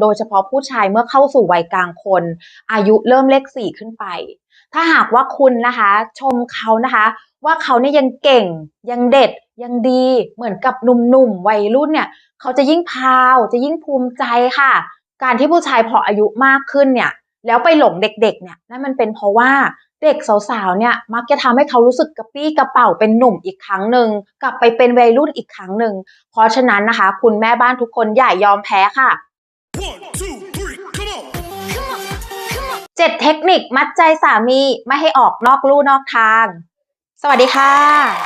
โดยเฉพาะผู้ชายเมื่อเข้าสู่วัยกลางคน อายุเริ่มเลขสี่ขึ้นไป ถ้าหากว่าคุณนะคะ ชมเขานะคะ ว่าเขาเนี่ยยังเก่ง ยังเด็ด ยังดีเหมือนกับหนุ่มๆวัยรุ่นเนี่ย เขาจะยิ่งพาวจะยิ่งภูมิใจค่ะ การที่ผู้ชายพออายุมากขึ้นเนี่ย แล้วไปหลงเด็กๆเนี่ยนั่นมันเป็นเพราะว่าเด็กสาวๆเนี่ยมักจะทำให้เขารู้สึกกระปี้กระเป๋าเป็นหนุ่มอีกครั้งหนึ่งกลับไปเป็นวัยรุ่นอีกครั้งหนึ่งเพราะฉะนั้นนะคะ คุณแม่บ้านทุกคนอย่ายอมแพ้ค่ะ เจ็ดเทคนิคมัดใจสามีไม่ให้ออกนอกลู่นอกทาง สวัสดีค่ะ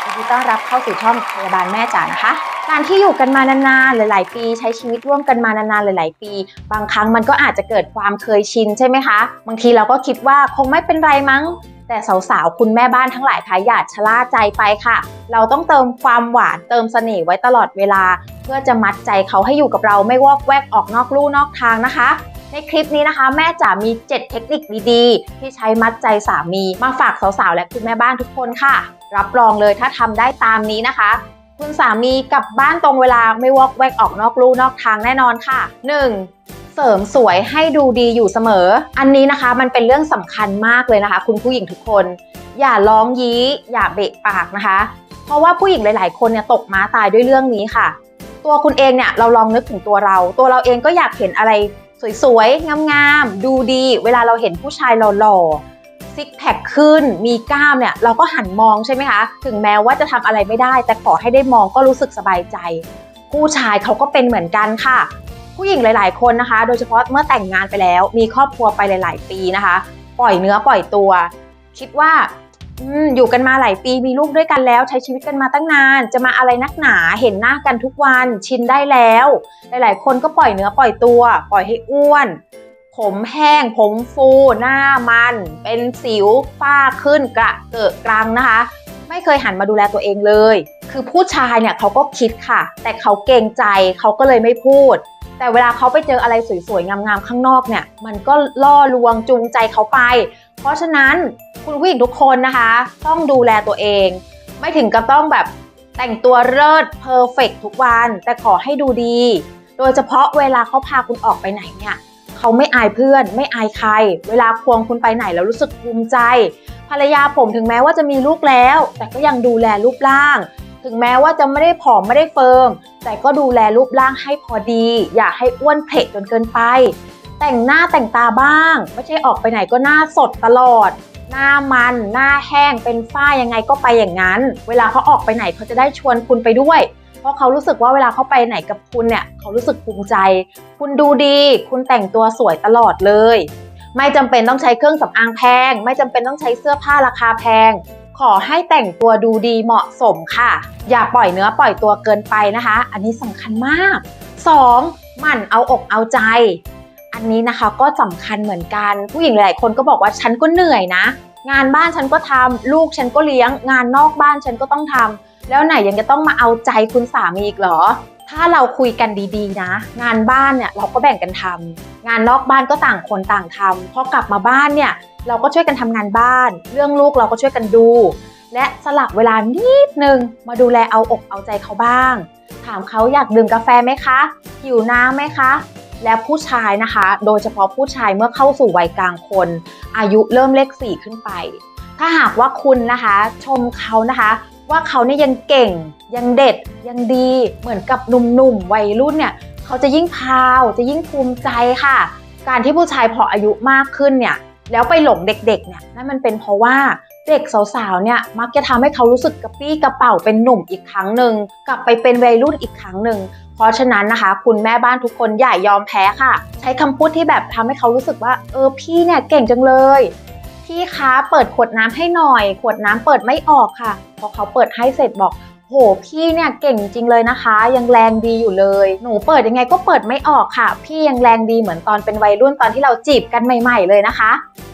ยินดีต้อนรับเข้าสู่ช่องพยาบาลแม่จ๋านะคะ การที่อยู่กันมานานๆหลาย ๆ ปีใช้ชีวิตร่วมกันมานานๆหลาย ๆ ปี บางครั้งมันก็อาจจะเกิดความเคยชินใช่ไหมคะ บางทีเราก็คิดว่าคงไม่เป็นไรมั้ง แต่สาวๆ คุณแม่บ้านทั้งหลายคะอย่าชะล่าใจไปค่ะ เราต้องเติมความหวานเติมเสน่ห์ไว้ตลอดเวลา เพื่อจะมัดใจเขาให้อยู่กับเราไม่วอกแวกออกนอกลู่นอกทางนะคะ ในคลิปนี้นะคะ แม่จ๋ามี 7 เทคนิคดีๆ ที่ใช้มัดใจสามีมาฝากสาวๆ และคุณแม่บ้านทุกคนค่ะ รับรองเลยถ้าทำได้ตามนี้นะคะ คุณสามีกลับบ้านตรงเวลาไม่วอกแวกออกนอกลู่นอกทางแน่นอนค่ะ 1. เสริมสวยให้ดูดีอยู่เสมอ อันนี้นะคะมันเป็นเรื่องสำคัญมากเลยนะคะ คุณผู้หญิงทุกคน อย่าร้องยี้ อย่าเบะปากนะคะ เพราะว่าผู้หญิงหลาย ๆ คนเนี่ยตกม้าตายด้วยเรื่องนี้ค่ะ ตัวคุณเองเนี่ยเราลองนึกถึงตัวเรา ตัวเราเองก็อยากเห็นอะไรสวยๆ งามๆ ดูดี เวลาเราเห็นผู้ชายหล่อๆ ซิกแพคขึ้น มีกล้ามเนี่ย เราก็หันมองใช่ไหมคะ ถึงแม้ว่าจะทำอะไรไม่ได้ แต่ขอให้ได้มองก็รู้สึกสบายใจ ผู้ชายเขาก็เป็นเหมือนกันค่ะ ผู้หญิงหลาย ๆ คนนะคะ โดยเฉพาะเมื่อแต่งงานไปแล้ว มีครอบครัวไปหลาย ๆ ปีนะคะ ปล่อยเนื้อปล่อยตัว คิดว่าอยู่กันมาหลายปีมีลูกด้วยกันแล้ว ใช้ชีวิตกันมาตั้งนาน จะมาอะไรนักหนาเห็นหน้ากันทุกวันชินได้แล้ว หลาย ๆ คนก็ปล่อยเนื้อปล่อยตัว ปล่อยให้อ้วน ผมแห้ง ผมฟู หน้ามัน เป็นสิวฝ้าขึ้นกระเกิดกรังนะคะ ไม่เคยหันมาดูแลตัวเองเลย คือผู้ชายเนี่ยเขาก็คิดค่ะ แต่เขาเกรงใจเขาก็เลยไม่พูด แต่เวลาเขาไปเจออะไรสวยๆ งามๆ ข้างนอกเนี่ย มันก็ล่อลวงจูงใจเขาไป เพราะฉะนั้นคุณผู้หญิงทุกคนนะคะ ต้องดูแลตัวเอง ไม่ถึงกับต้องแบบแต่งตัวเลิศเพอร์เฟกทุกวัน แต่ขอให้ดูดี โดยเฉพาะเวลาเขาพาคุณออกไปไหนเนี่ยเขาไม่อายเพื่อน ไม่อายใคร เวลาควงคุณไปไหนแล้วรู้สึกภูมิใจ ภรรยาผมถึงแม้ว่าจะมีลูกแล้ว แต่ก็ยังดูแลรูปร่าง ถึงแม้ว่าจะไม่ได้ผอมไม่ได้เฟิร์ม แต่ก็ดูแลรูปร่างให้พอดี อย่าให้อ้วนเพลจนเกินไป แต่งหน้าแต่งตาบ้าง ไม่ใช่ออกไปไหนก็หน้าสดตลอด หน้ามัน หน้าแห้งเป็นฝ้ายังไงก็ไปอย่างนั้น เวลาเขาออกไปไหนเขาจะได้ชวนคุณไปด้วย เพราะเขารู้สึกว่าเวลาเขาไปไหนกับคุณเนี่ยเขารู้สึกภูมิใจ คุณดูดี คุณแต่งตัวสวยตลอดเลย ไม่จำเป็นต้องใช้เครื่องสำอางแพง ไม่จำเป็นต้องใช้เสื้อผ้าราคาแพง ขอให้แต่งตัวดูดีเหมาะสมค่ะ อย่าปล่อยเนื้อปล่อยตัวเกินไปนะคะ อันนี้สำคัญมาก 2. หมั่นเอาอกเอาใจ อันนี้นะคะก็สำคัญเหมือนกัน ผู้หญิงหลายคนก็บอกว่าฉันก็เหนื่อยนะ งานบ้านฉันก็ทำลูกฉันก็เลี้ยง งานนอกบ้านฉันก็ต้องทำแล้วไหนยังจะต้องมาเอาใจคุณสามีอีกเหรอถ้าเราคุยกันดีๆ นะ งานบ้านเนี่ยเราก็แบ่งกันทำงานนอกบ้านก็ต่างคนต่างทำพอกลับมาบ้านเนี่ย เราก็ช่วยกันทำงานบ้าน เรื่องลูกเราก็ช่วยกันดู และสลักเวลานิดนึงมาดูแลเอาอกเอาใจเขาบ้าง ถามเขาอยากดื่มกาแฟไหมคะ หิวน้ำไหมคะ และผู้ชายนะคะ โดยเฉพาะผู้ชายเมื่อเข้าสู่วัยกลางคน อายุเริ่มเลขสี่ขึ้นไป ถ้าหากว่าคุณนะคะ ชมเขานะคะว่าเขาเนี่ยยังเก่งยังเด็ดยังดีเหมือนกับหนุ่มๆวัยรุ่นเนี่ยเขาจะยิ่งพาวจะยิ่งภูมิใจค่ะ การที่ผู้ชายพออายุมากขึ้นเนี่ย แล้วไปหลงเด็กๆเนี่ยนั่นมันเป็นเพราะว่าเด็กสาวๆเนี่ยมักจะทำให้เขารู้สึกกระปี้กระเป๋าเป็นหนุ่มอีกครั้งหนึ่งกลับไปเป็นวัยรุ่นอีกครั้งหนึ่งเพราะฉะนั้นนะคะ คุณแม่บ้านทุกคนอย่ายอมแพ้ค่ะ ใช้คำพูดที่แบบทำให้เขารู้สึกว่า เออพี่เนี่ยเก่งจังเลยพี่คะเปิดขวดน้ำให้หน่อย ขวดน้ำเปิดไม่ออกค่ะพอเขาเปิดให้เสร็จบอก โหพี่เนี่ยเก่งจริงเลยนะคะ ยังแรงดีอยู่เลย หนูเปิดยังไงก็เปิดไม่ออกค่ะ พี่ยังแรงดีเหมือนตอนเป็นวัยรุ่นตอนที่เราจีบกันใหม่ ๆ เลยนะคะ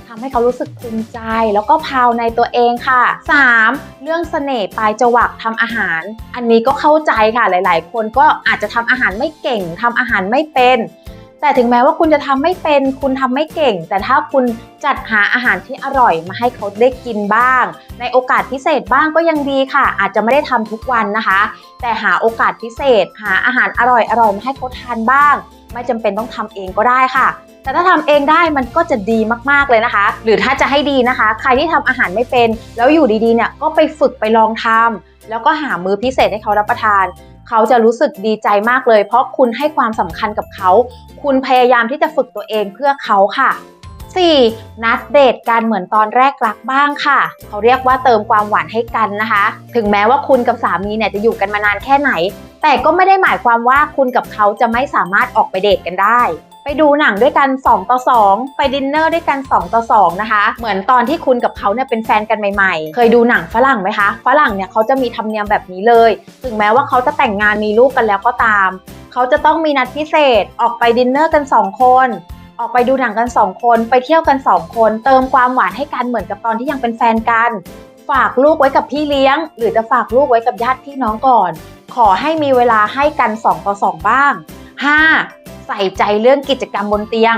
ทำให้เขารู้สึกภูมิใจ แล้วก็พาวในตัวเองค่ะ 3. เรื่องเสน่ห์ปลายจวักทำอาหาร อันนี้ก็เข้าใจค่ะหลาย ๆ คนก็อาจจะทำอาหารไม่เก่งทำอาหารไม่เป็น แต่ถึงแม้ว่าคุณจะทำไม่เป็น คุณทำไม่เก่ง แต่ถ้าคุณจัดหาอาหารที่อร่อยมาให้เขาได้กินบ้าง ในโอกาสพิเศษบ้างก็ยังดีค่ะ อาจจะไม่ได้ทำทุกวันนะคะ แต่หาโอกาสพิเศษ หาอาหารอร่อยอร่อยมาให้เขาทานบ้าง ไม่จำเป็นต้องทำเองก็ได้ค่ะแต่ถ้าทำเองได้มันก็จะดีมากๆเลยนะคะ หรือถ้าจะให้ดีนะคะ ใครที่ทำอาหารไม่เป็น แล้วอยู่ดีๆเนี่ยก็ไปฝึกไปลองทำแล้วก็หามื้อพิเศษให้เขารับประทาน เขาจะรู้สึกดีใจมากเลย เพราะคุณให้ความสำคัญกับเขา คุณพยายามที่จะฝึกตัวเองเพื่อเขาค่ะ 4. นัดเดทกันเหมือนตอนแรกรักบ้างค่ะ เขาเรียกว่าเติมความหวานให้กันนะคะ ถึงแม้ว่าคุณกับสามีเนี่ยจะอยู่กันมานานแค่ไหน แต่ก็ไม่ได้หมายความว่าคุณกับเขาจะไม่สามารถออกไปเดทกันได้ ไปดูหนังด้วยกัน 2 ต่อ 2 ไปดินเนอร์ด้วยกัน 2 ต่อ 2 นะคะ เหมือนตอนที่คุณกับเขาเนี่ยเป็นแฟนกันใหม่ๆ เคยดูหนังฝรั่งไหมคะ ฝรั่งเนี่ยเขาจะมีธรรมเนียมแบบนี้เลย ถึงแม้ว่าเขาจะแต่งงานมีลูกกันแล้วก็ตาม เขาจะต้องมีนัดพิเศษ ออกไปดินเนอร์กัน 2 คน ออกไปดูหนังกัน 2 คน ไปเที่ยวกัน 2 คน เติมความหวานให้กันเหมือนกับตอนที่ยังเป็นแฟนกัน ฝากลูกไว้กับพี่เลี้ยง หรือจะฝากลูกไว้กับญาติพี่น้องก่อน ขอให้มีเวลาให้กัน 2 ต่อ 2 บ้าง 5. ใส่ใจเรื่องกิจกรรมบนเตียง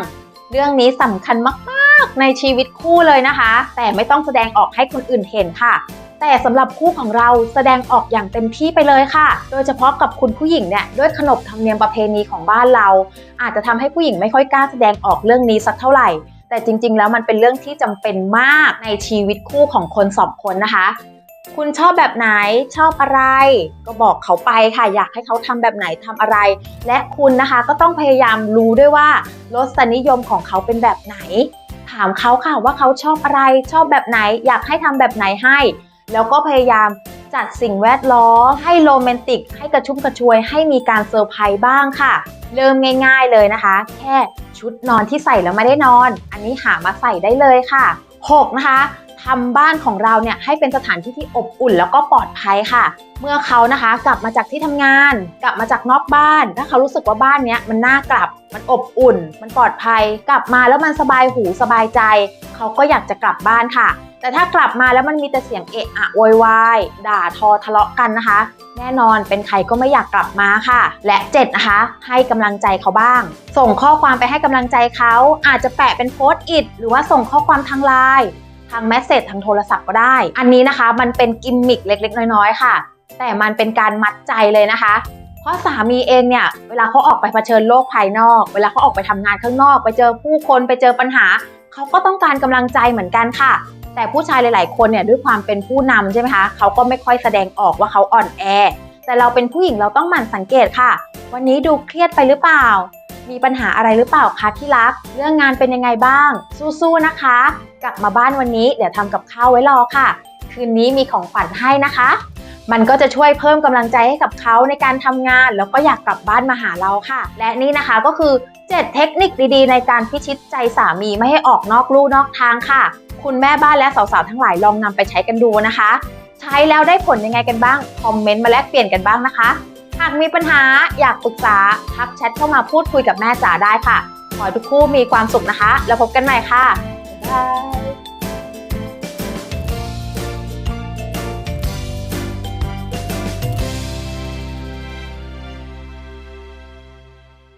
เรื่องนี้สำคัญมากๆในชีวิตคู่เลยนะคะ แต่ไม่ต้องแสดงออกให้คนอื่นเห็นค่ะ แต่สำหรับคู่ของเราแสดงออกอย่างเต็มที่ไปเลยค่ะ โดยเฉพาะกับคุณผู้หญิงเนี่ยด้วยขนบธรรมเนียมประเพณีของบ้านเรา อาจจะทำให้ผู้หญิงไม่ค่อยกล้าแสดงออกเรื่องนี้สักเท่าไหร่แต่จริงๆ แล้วมันเป็นเรื่องที่จำเป็นมากในชีวิตคู่ของคนสองคนนะคะ คุณชอบแบบไหนชอบอะไร ก็บอกเขาไปค่ะ อยากให้เขาทำแบบไหนทำอะไร และคุณนะคะก็ต้องพยายามรู้ด้วยว่ารสนิยมของเขาเป็นแบบไหน ถามเขาค่ะว่าเขาชอบอะไร ชอบแบบไหน อยากให้ทำแบบไหนให้ แล้วก็พยายามจัดสิ่งแวดล้อมให้โรแมนติก ให้กระชุ่มกระชวยให้มีการเซอร์ไพรส์บ้างค่ะ เริ่มง่าย ๆเลยนะคะ แค่ชุดนอนที่ใส่แล้วไม่ได้นอน อันนี้หามาใส่ได้เลยค่ะ 6. นะคะ ทำบ้านของเราเนี่ยให้เป็นสถานที่ที่อบอุ่นแล้วก็ปลอดภัยค่ะ เมื่อเขานะคะกลับมาจากที่ทำงาน กลับมาจากนอกบ้าน ถ้าเขารู้สึกว่าบ้านเนี้ยมันน่ากลับ มันอบอุ่น มันปลอดภัย กลับมาแล้วมันสบายหูสบายใจ เขาก็อยากจะกลับบ้านค่ะ แต่ถ้ากลับมาแล้วมันมีแต่เสียงเอะอะโวยวายด่าทอทะเลาะกันนะคะ แน่นอนเป็นใครก็ไม่อยากกลับมาค่ะ และ7นะคะให้กำลังใจเขาบ้าง ส่งข้อความไปให้กำลังใจเขาอาจจะแปะเป็นโพสต์อิดหรือว่าส่งข้อความทางไลน์ ทางแมสเซจทางโทรศัพท์ก็ได้ อันนี้นะคะมันเป็นกิมมิคเล็กๆ น้อยๆ ค่ะ แต่มันเป็นการมัดใจเลยนะคะ เพราะสามีเองเนี่ย เวลาเขาออกไปเผชิญโลกภายนอก เวลาเขาออกไปทำงานข้างนอก ไปเจอผู้คนไปเจอปัญหา เขาก็ต้องการกำลังใจเหมือนกันค่ะ แต่ผู้ชายหลาย ๆ คนเนี่ยด้วยความเป็นผู้นำใช่ไหมคะเขาก็ไม่ค่อยแสดงออกว่าเขาอ่อนแอแต่เราเป็นผู้หญิงเราต้องหมั่นสังเกตค่ะ วันนี้ดูเครียดไปหรือเปล่า มีปัญหาอะไรหรือเปล่าคะที่รัก เรื่องงานเป็นยังไงบ้าง สู้ๆนะคะ กลับมาบ้านวันนี้เดี๋ยวทำกับข้าวไว้รอค่ะ คืนนี้มีของขวัญให้นะคะ มันก็จะช่วยเพิ่มกำลังใจให้กับเขาในการทำงาน แล้วก็อยากกลับบ้านมาหาเราค่ะ และนี่นะคะก็คือ 7 เทคนิคดีๆ ในการพิชิตใจสามีไม่ให้ออกนอกลู่นอกทางค่ะ คุณแม่บ้านและสาวๆทั้งหลายลองนำไปใช้กันดูนะคะ ใช้แล้วได้ผลยังไงกันบ้างคอมเมนต์มาแลกเปลี่ยนกันบ้างนะคะ หากมีปัญหาอยากปรึกษาทักแชทเข้ามาพูดคุยกับแม่จ๋าได้ค่ะ ขอให้ทุกคู่มีความสุขนะคะ แล้วพบกันใหม่ค่ะบ๊ายบาย